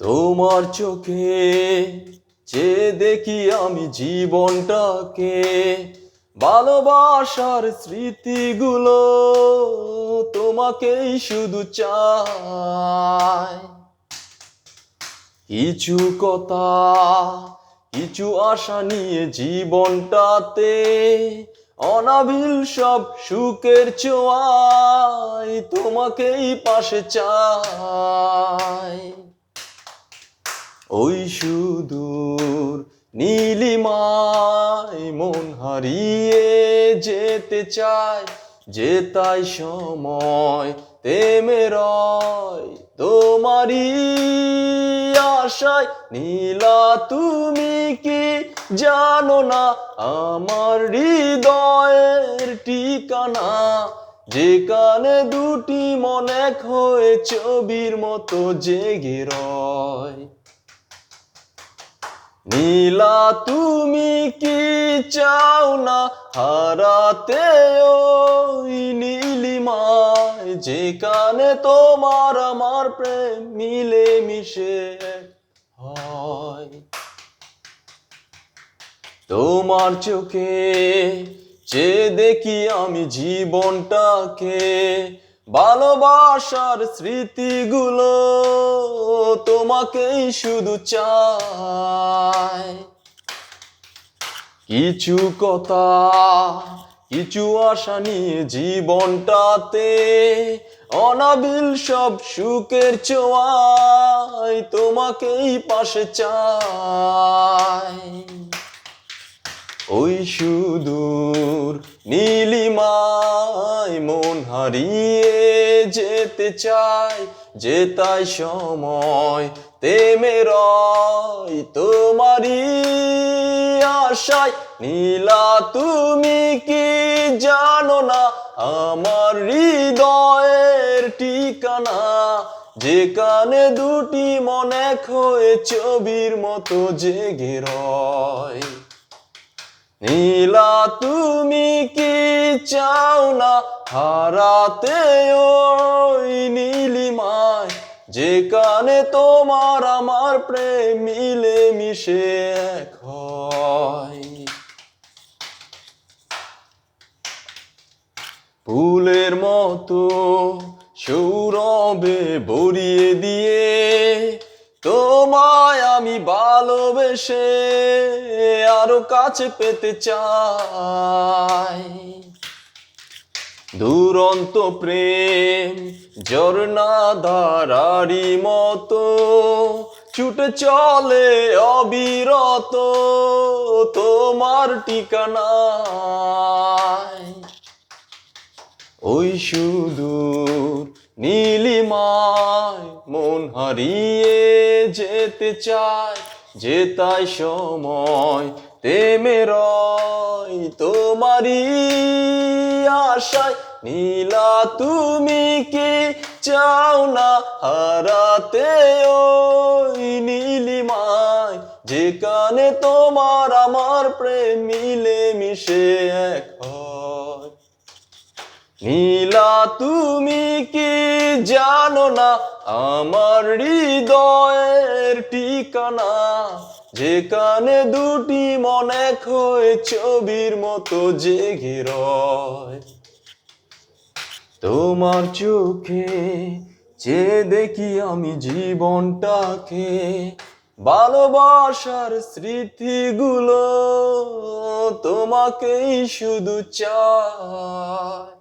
তোমার চোখে যে দেখি আমি জীবনটাকে, ভালোবাসার স্মৃতিগুলো তোমাকেই শুধু চাই। কিছু কথা, কিছু আশা নিয়ে জীবনটাতে অনাবিল সব সুখের ছোঁয়ায় তোমাকেই পাশে চাই। ওই সুদূর নীলিমায় মন হারিয়ে যেতে চায়, যে তাই সময় তেমে রয় তোমারই আশায়। নীলা, তুমি কি জানো না আমার হৃদয়ের ঠিকানা? যেখানে দুটি মন হয়ে ছবির মতো জেগে রয়। নীলা, তুমি কি চাও না হারাতে ওই নীলিমায় যেখানে তোমার আমার প্রেম মিলে মিশে হয়। তোমার চোখে যে দেখি আমি জীবনটাকে, ভালোবাসার স্মৃতিগুলো তোমাকেই শুধু চাই। কিছু কথা, কিছু আশা নিয়ে জীবনটাতে অনাবিল সব সুখের ছোঁয়ায় তোমাকেই পাশে চাই। ওই সুদূর নীলিমায় মন হারিয়ে যেতে চায় যে তাই সময় তেমে রয় তোমারই আশায় নীলা, তুমি কি জানো না? আমার হৃদয়ের ঠিকানা। যেখানে দুটি মন হয়ে ছবির মতো জেগে রয়। নীলা, তুমি কি চাও না? হারাতে ওই নীলিমায় যেখানে তোমার আমার প্রেম মিলে মিশে এক ফুলের মতো সৌরভে ভরিয়ে দিয়ে তোমায় আমি ভালোবেসে আরও কাছে পেতে চাই। দুরন্ত প্রেম ঝর্ণা ধারারি মতো, ছুটে চলে অবিরত, তোমার ঠিকানায়। ওই সুদূর নীলিমায় মন হারিয়ে যেতে চায়, যে তাই সময় তেমে রয় তোমারই আশায়। নীলা, তুমি কি চাও না হারাতে ওই নীলিমায়? যেখানে তোমার আমার প্রেম মিলে মিশে এক নীলা, তুমি কি জানো না আমার হৃদয়ের ঠিকানা? যেখানে দুটি মন হয়ে ছবির মতো জেগে রয়। তোমার চোখে যে দেখি আমি জীবনটাকে, ভালোবাসার স্মৃতিগুলো তোমাকেই শুধু চায়